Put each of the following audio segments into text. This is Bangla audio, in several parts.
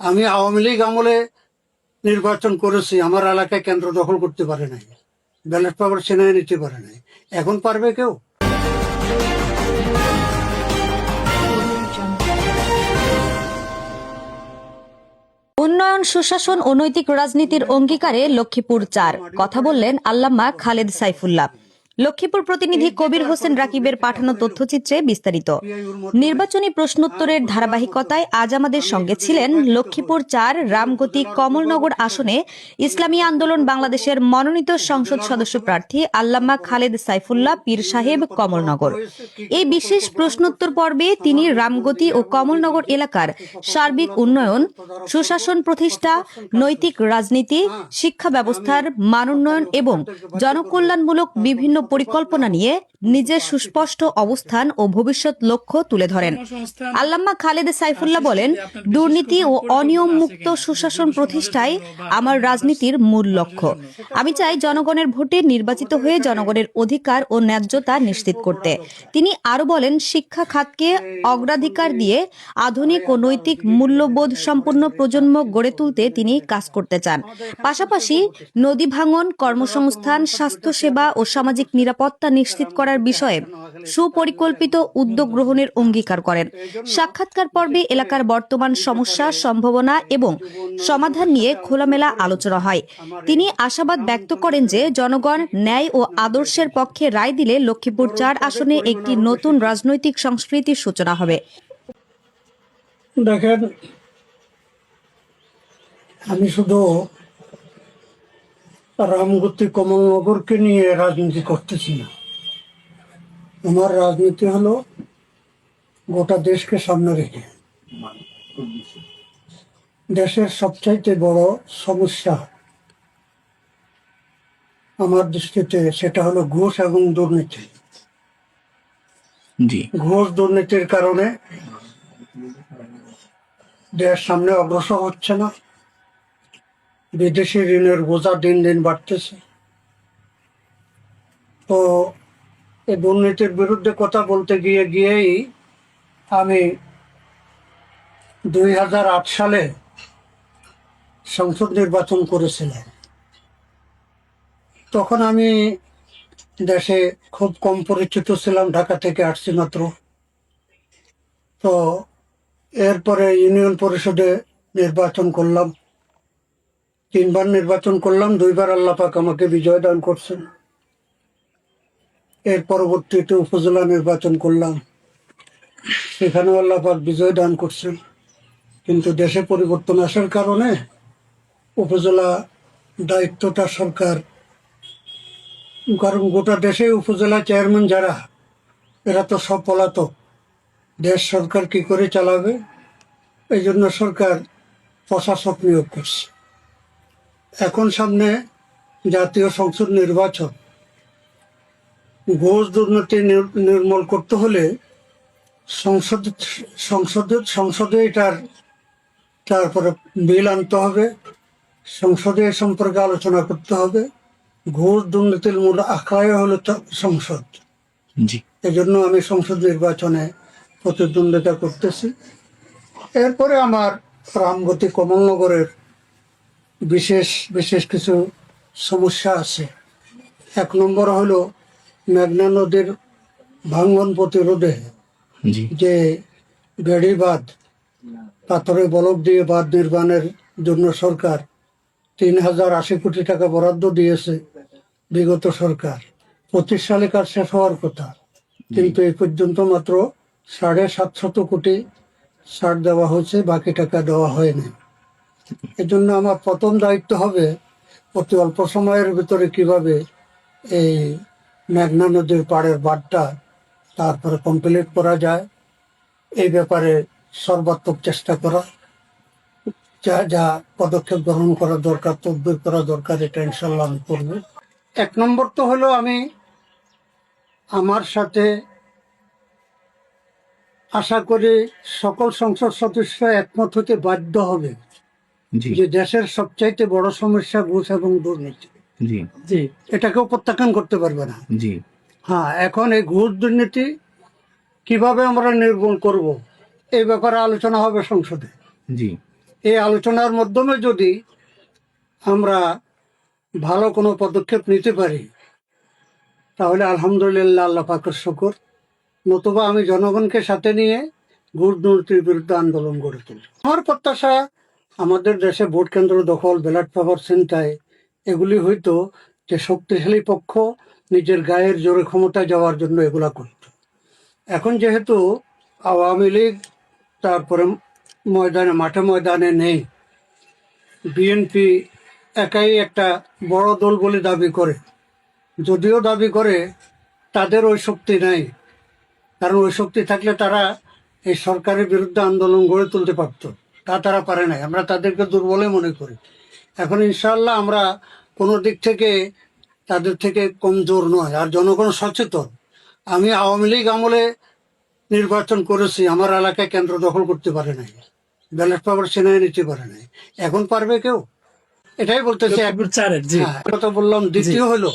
আমি আওয়ামী লীগ আমলে নির্বাচন করেছি, আমার এলাকায় কেন্দ্র দখল করতে পারে নাই, ব্যালট পেপার ছিনিয়ে নিতে পারে নাই। এখন পারবে কেউ? উন্নয়ন, সুশাসন ও নৈতিক রাজনীতির অঙ্গীকারে লক্ষ্মীপুর চার। কথা বললেন আল্লামা খালেদ সাইফুল্লাহ। লক্ষ্মীপুর প্রতিনিধি কবির হোসেন রাকিবের পাঠানো তথ্যচিত্রে বিস্তারিত। নির্বাচনী প্রশ্নোত্তরের ধারাবাহিকতায় আজ আমাদের সঙ্গে ছিলেন লক্ষ্মীপুর চার রামগতি কমলনগর আসনে ইসলামী আন্দোলন বাংলাদেশের মনোনীত সংসদ সদস্য প্রার্থী আল্লামা খালেদ সাইফুল্লাহ পীর সাহেব কমলনগর। এই বিশেষ প্রশ্নোত্তর পর্বে তিনি রামগতি ও কমলনগর এলাকার সার্বিক উন্নয়ন সুশাসন প্রতিষ্ঠা নৈতিক রাজনীতি শিক্ষা ব্যবস্থার মানোন্নয়ন এবং জনকল্যাণমূলক বিভিন্ন পরিকল্পনা নিয়ে নিজের সুস্পষ্ট অবস্থান ও ভবিষ্যৎ লক্ষ্য তুলে ধরেন। আল্লামা খালেদ সাইফুল্লাহ বলেন, দুর্নীতি ও অনিয়ম মুক্ত সুশাসন প্রতিষ্ঠাই আমার রাজনীতির মূল লক্ষ্য। আমি চাই জনগণের ভোটে নির্বাচিত হয়ে জনগণের অধিকার ও ন্যায্যতা নিশ্চিত করতে। তিনি আরও বলেন, শিক্ষা খাতকে অগ্রাধিকার দিয়ে আধুনিক ও নৈতিক মূল্যবোধ সম্পন্ন প্রজন্ম গড়ে তুলতে তিনি কাজ করতে চান। পাশাপাশি নদী ভাঙন, কর্মসংস্থান, স্বাস্থ্যসেবা ও সামাজিক নিরাপত্তা নিশ্চিত করার বিষয়ে সুপরিকল্পিত উদ্যোগ গ্রহণের অঙ্গীকার করেন। সাক্ষাৎকার পর্বে এলাকার বর্তমান সমস্যা, সম্ভাবনা এবং সমাধান নিয়ে খোলামেলা আলোচনা হয়। তিনি আশাবাদ ব্যক্ত করেন যে জনগণ ন্যায় ও আদর্শের পক্ষে রায় দিলে লক্ষ্মীপুর চার আসনে একটি নতুন রাজনৈতিক সংস্কৃতির সূচনা হবে। দেখেন, আমি শুধু রামগতি কমলনগরকে নিয়ে রাজনীতি করতেছি না। আমার রাজনীতি হলো গোটা দেশকে সামনে রেখে। দেশের সবচাইতে বড় সমস্যা আমার দৃষ্টিতে সেটা হলো ঘুষ এবং দুর্নীতি। ঘুষ দুর্নীতির কারণে দেশ সামনে অগ্রসর হচ্ছে না। বিদেশি ঋণের বোঝা দিন দিন বাড়তেছে। তো এই দুর্নীতির বিরুদ্ধে কথা বলতে গিয়ে গিয়েই আমি দুই হাজার আট সালে সংসদ নির্বাচন করেছিলাম। তখন আমি দেশে খুব কম পরিচিত ছিলাম, ঢাকা থেকে আসছি মাত্র। তো এরপরে ইউনিয়ন পরিষদে নির্বাচন করলাম। তিনবার নির্বাচন করলাম, দুইবার আল্লাপাক আমাকে বিজয় দান করছেন। এর পরবর্তীতে উপজেলা নির্বাচন করলাম, সেখানেও আল্লাপাক বিজয় দান করছেন। কিন্তু দেশে পরিবর্তন আসার কারণে উপজেলা দায়িত্বটা সরকার, কারণ গোটা দেশে উপজেলা চেয়ারম্যান যারা, এরা তো সব পলাতক। দেশ সরকার কি করে চালাবে? এই জন্য সরকার প্রশাসক নিয়োগ করছে। এখন সামনে জাতীয় সংসদ নির্বাচন। ঘোষ দুর্নীতি নির- নির্মূল করতে হলে সংসদ সংসদে সংসদে এটার তারপরে বিল আনতে হবে সংসদে এ সম্পর্কে আলোচনা করতে হবে। ঘোষ দুর্নীতির মূল আখড়াই হলো সংসদ। জি। এজন্য আমি সংসদ নির্বাচনে প্রতিদ্বন্দ্বিতা করতেছি। এরপরে আমার রামগতি কমলনগরের বিশেষ বিশেষ কিছু সমস্যা আছে। এক নম্বর হলো মেঘনা নদীর ভাঙ্গন প্রতিরোধে যে বেড়ি বাঁধ পাথরে বলক দিয়ে বাঁধ নির্মাণের জন্য সরকার তিন হাজার আশি কোটি টাকা বরাদ্দ দিয়েছে বিগত সরকার। পঁচিশ সালে কাজ শেষ হওয়ার কথা। কিন্তু এই পর্যন্ত মাত্র সাড়ে সাতশত কোটি ছাড় দেওয়া হয়েছে বাকি টাকা দেওয়া হয়নি। এজন্য আমার প্রথম দায়িত্ব হবে অতি অল্প সময়ের ভিতরে কীভাবে এই মেঘনা নদীর পাড়ের বাঁধটা তারপরে কমপ্লিট করা যায়। এই ব্যাপারে সর্বাত্মক চেষ্টা করা। যা যা পদক্ষেপ গ্রহণ করা দরকার, তদবির করা দরকার, এটা ইনশাল্লাহ আমি করব। এক নম্বর তো হলো আমি আমার সাথে আশা করি সকল সংসদ সদস্য একমত হতে বাধ্য হবে। যে দেশের সবচাইতে বড় সমস্যা ঘুষ এবং দুর্নীতি। জি। জি। এটাকেও প্রত্যাখ্যান করতে পারবে না। জি। হ্যাঁ এখন এই ঘুষ দুর্নীতি কীভাবে আমরা নির্মূল করব এই ব্যাপারে আলোচনা হবে সংসদে। জি। এই আলোচনার মাধ্যমে যদি আমরা ভালো কোনো পদক্ষেপ নিতে পারি তাহলে আলহামদুলিল্লাহ আল্লাহ পাকের শকর নতুবা আমি জনগণকে সাথে নিয়ে ঘুষ দুর্নীতির বিরুদ্ধে আন্দোলন গড়ে তুলি আমার প্রত্যাশা আমাদের দেশে ভোট কেন্দ্র দখল, ব্যালট পেপার ছিনতাই, এগুলি হয়তো যে শক্তিশালী পক্ষ নিজের গায়ের জোরে ক্ষমতায় যাওয়ার জন্য এগুলা করত। এখন যেহেতু আওয়ামী লীগ তারপরে ময়দানে, মাঠে ময়দানে নেই, বিএনপি একাই একটা বড় দল বলে দাবি করে। যদিও দাবি করে, তাদের ওই শক্তি নাই। কারণ ওই শক্তি থাকলে তারা এই সরকারের বিরুদ্ধে আন্দোলন গড়ে তুলতে পারত। তা তারা পারে নাই। আমরা তাদেরকে দুর্বলে মনে করি। এখন ইনশাল্লাহ আমরা কোনো দিক থেকে তাদের থেকে কমজোর নয় আর জনগণ সচেতন। আমি আওয়ামী লীগ আমলে নির্বাচন করেছি আমার এলাকায় কেন্দ্র দখল করতে পারে নাই ব্যালট পেপার ছিনাই নিতে পারে নাই। এখন পারবে কেউ? এটাই বলতেছি। হ্যাঁ, কথা বললাম। দ্বিতীয় হলো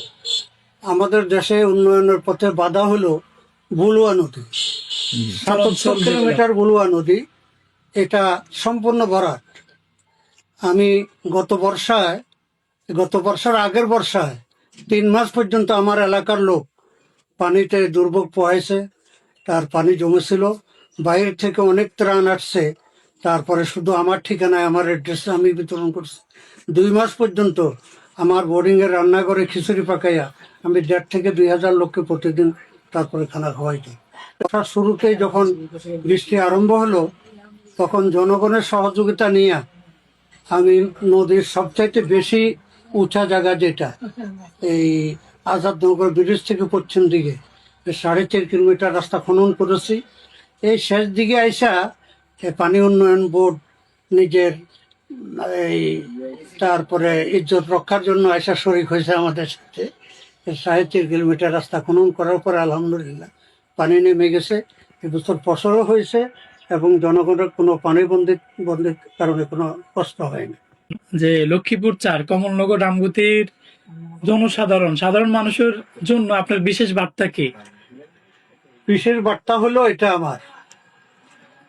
আমাদের দেশে উন্নয়নের পথে বাধা হলো বুলুয়া নদী। সাতাত্তর কিলোমিটার বুলুয়া নদী। এটা সম্পূর্ণ ভরাট আমি গত বর্ষায়, গত বর্ষার আগের বর্ষায় তিন মাস পর্যন্ত আমার এলাকার লোক পানিতে দুর্ভোগ পোহাইছে, তার পানি জমেছিল, বাইরে থেকে অনেক ত্রাণ আসছে, তারপরে শুধু আমার ঠিকানায় আমার অ্যাড্রেসে আমি বিতরণ করছি। দুই মাস পর্যন্ত আমার বোর্ডিংয়ের রান্নাঘরে খিচুড়ি পাকাইয়া আমি দেড় থেকে দুই হাজার লোককে প্রতিদিন তারপরে খানা বর্ষার শুরুতেই যখন বৃষ্টি আরম্ভ হলো তখন জনগণের সহযোগিতা নিয়ে আমি নদীর সবচাইতে বেশি উঁচা জায়গা যেটা, এই আজাদনগর ব্রিজ থেকে পশ্চিম দিকে, সাড়ে চার কিলোমিটার রাস্তা খনন করেছি। এই শেষ দিকে আইসা পানি উন্নয়ন বোর্ড নিজের, এই তারপরে ইজ্জত রক্ষার জন্য আইসা শরিক হয়েছে আমাদের সাথে। সাড়ে চার কিলোমিটার রাস্তা খনন করার পরে আলহামদুলিল্লাহ পানি নেমে গেছে। এবছর ফসলও হয়েছে। এবং জনগণের কোনো পানি বন্দির বন্দির কারণে কোনো কষ্ট হয়নি যে লক্ষ্মীপুর চার কমলনগর রামগতির জনসাধারণ সাধারণ মানুষের জন্য আপনার বিশেষ বার্তা কি? বিশেষ বার্তা হলো এটা আমার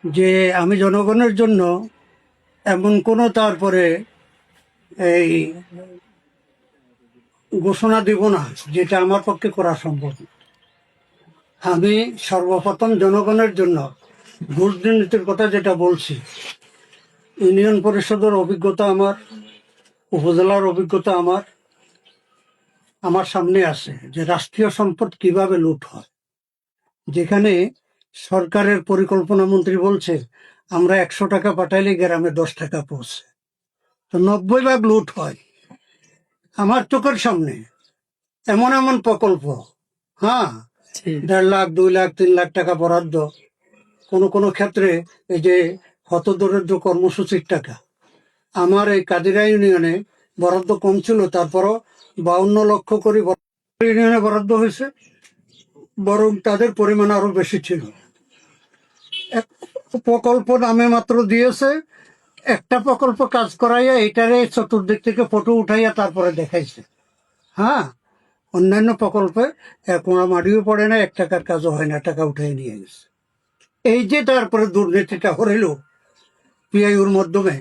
যে আমি জনগণের জন্য এমন কোনো তারপরে এই ঘোষণা দিব না যেটা আমার পক্ষে করা সম্ভব আমি সর্বপ্রথম জনগণের জন্য ঘুষ দুর্নীতির কথা যেটা বলছি ইউনিয়ন পরিষদের অভিজ্ঞতা আমার উপজেলার অভিজ্ঞতা আমার আমার সামনে আছে যে রাষ্ট্রীয় সম্পদ কীভাবে লুট হয়। যেখানে সরকারের পরিকল্পনা মন্ত্রী বলছে আমরা একশো টাকা পাঠাইলে গ্রামে দশ টাকা পৌঁছে। তো নব্বই ভাগ লুট হয়। আমার চোখের সামনে এমন এমন প্রকল্প হ্যাঁ দেড় লাখ দুই লাখ তিন লাখ টাকা বরাদ্দ। কোন কোন ক্ষেত্রে এই যে হতদরিদ্র কর্মসূচির টাকা। আমার এই কাদিরা ইউনিয়নে বরাদ্দ কম ছিল, তারপরও বাউন্ন লক্ষ করে ইউনিয়নে বরাদ্দ হয়েছে, বরং তাদের পরিমাণ আরও বেশি ছিল। এক প্রকল্প নামে মাত্র দিয়েছে, একটা প্রকল্প কাজ করাইয়া এটারে চতুর্দিক থেকে ফটো উঠাইয়া তারপরে দেখাইছে। হ্যাঁ অন্যান্য প্রকল্পে এক মোড়া মাটিও পড়ে না এক টাকার কাজও হয় না, টাকা উঠাই নিয়ে গেছে। এই যে তারপরে দুর্নীতিটা হইল পিআইউর মাধ্যমে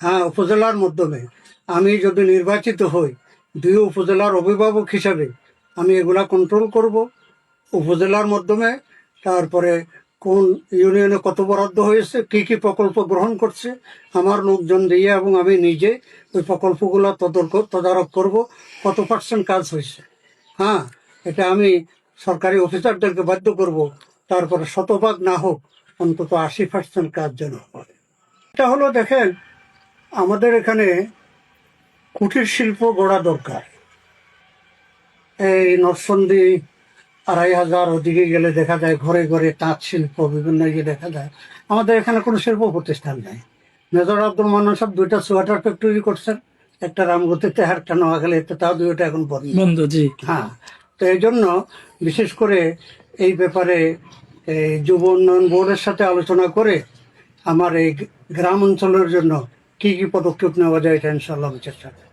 হ্যাঁ উপজেলার মাধ্যমে, আমি যদি নির্বাচিত হই, দুই উপজেলার অভিভাবক হিসাবে আমি এগুলা কন্ট্রোল করব। উপজেলার মাধ্যমে, তারপরে কোন ইউনিয়নে কত বরাদ্দ হয়েছে, কি কি প্রকল্প গ্রহণ করছে, আমার লোকজন দিয়ে এবং আমি নিজে ওই প্রকল্পগুলো তদর্ক, তদারক করব, কত পার্সেন্ট কাজ হয়েছে। হ্যাঁ এটা আমি সরকারি অফিসারদেরকে বাধ্য করব। তারপরে শতভাগ না হোক অন্তত আশি পার্সেন্ট কাজ যেন হয়। এটা হলো দেখেন আমাদের এখানে কুটির শিল্প গড়া দরকার। এই নরসন্দী আড়াই হাজার ওদিকে গেলে দেখা যায় ঘরে ঘরে তাঁত শিল্প বিভিন্ন ইয়ে দেখা যায়। আমাদের এখানে কোনো শিল্প প্রতিষ্ঠান নেই। মেজর আব্দুল মান্নান সাহেব দুইটা সোয়েটার ফ্যাক্টরি করছেন একটা রামগতিতে আর একটা নোয়াখালীতে তাও দুইটা এখন বন্ধ। বন্ধু জি। হ্যাঁ তো এই জন্য বিশেষ করে এই ব্যাপারে, এই যুব উন্নয়ন বোর্ডের সাথে আলোচনা করে আমার এই গ্রাম অঞ্চলের জন্য কি কি পদক্ষেপ নেওয়া যায় এটা ইনশাল্লাহ আমি।